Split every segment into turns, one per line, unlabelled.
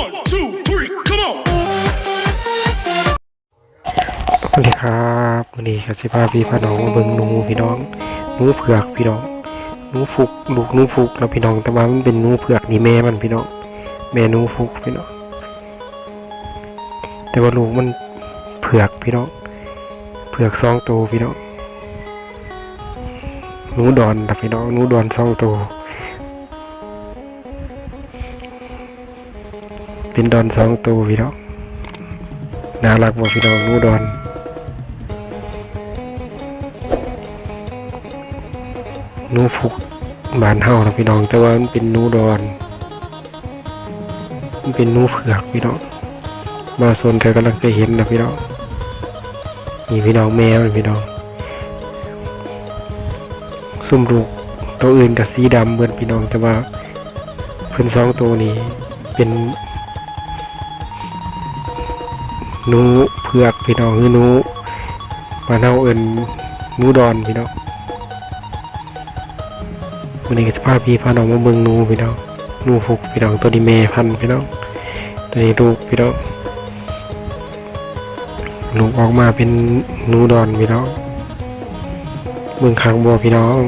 One, two, three, come on!
สวัสดีครับวันนี้กับสิพาพี่พาน้องมาเบิ่งหนูพี่น้องหนูเผือกพี่น้องหนูฟุกลูกหนูฟุกแล้วพี่น้องแต่ว่ามันเป็นหนูเผือกนี่แม่มันพี่น้องแม่หนูฟุกพี่น้องแต่ว่าลูกมันเผือกพี่น้องเผือกสองตัวพี่น้องหนูดอนนะพี่น้องหนูดอนสองตัว เป็นดอนสองตัวพี่น้องน่ารักบ่พี่น้องนูดอนนูฟุกบานเฮานะพี่น้องแต่ว่ามันเป็นนูดอนมันเป็นนูเผือกพี่น้องมาส่วนเธอกำลังจะเห็นนะพี่น้องนี่พี่น้องแมวนพี่น้องซุ่มลูกตัวอื่นกับสีดำเหมือนพี่น้องแต่ว่าเพื่อนสองตัวนี้เป็น หนูเผือกพี่น้องคือหนูบานเฮาเอินหนูดอนพี่น้องวันนี้ก็จะพาพี่พาน้องมาเบิ่งหนูพี่น้องหนูฟุกพี่น้องตัวนี้แม่พันพี่น้องตัวนี้ลูกพี่น้องลูกออกมาเป็นหนูดอนพี่น้องเบิ่งขางบัวพี่น้อง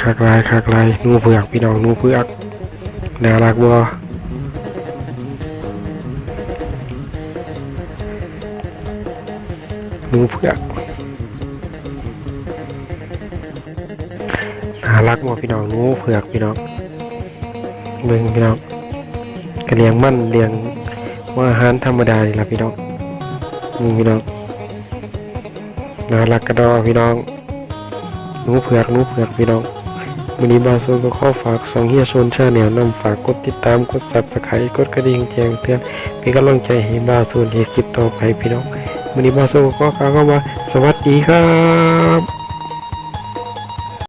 ขากลายขากลายนูเผือกพี่น้องนูเผือกน่ารักบัว หนูเผือกน่ารักบ่พี่น้องนูเผือกพี่น้องเบิ่งพี่น้องกระเลี้ยงมั่นเลี้ยงว่าอาหารธรรมดานี่ล่ะพี่น้องนี่พี่น้องน่ารักกระดอพี่น้องนูเผือกนูเผือกพี่น้องวันนี้บาโซนก็ข้อฝากสองเฮียโซนชาแนวนำฝากกดติดตามกดซับสไครต์กดกระดิ่งแจ้งเตือนเป็นกำลังใจให้บาโซนเฮ็ดคลิปต่อไปพี่น้อง วันนี้บาโซก็ขอกล่าวคำว่าสวัสดีครับ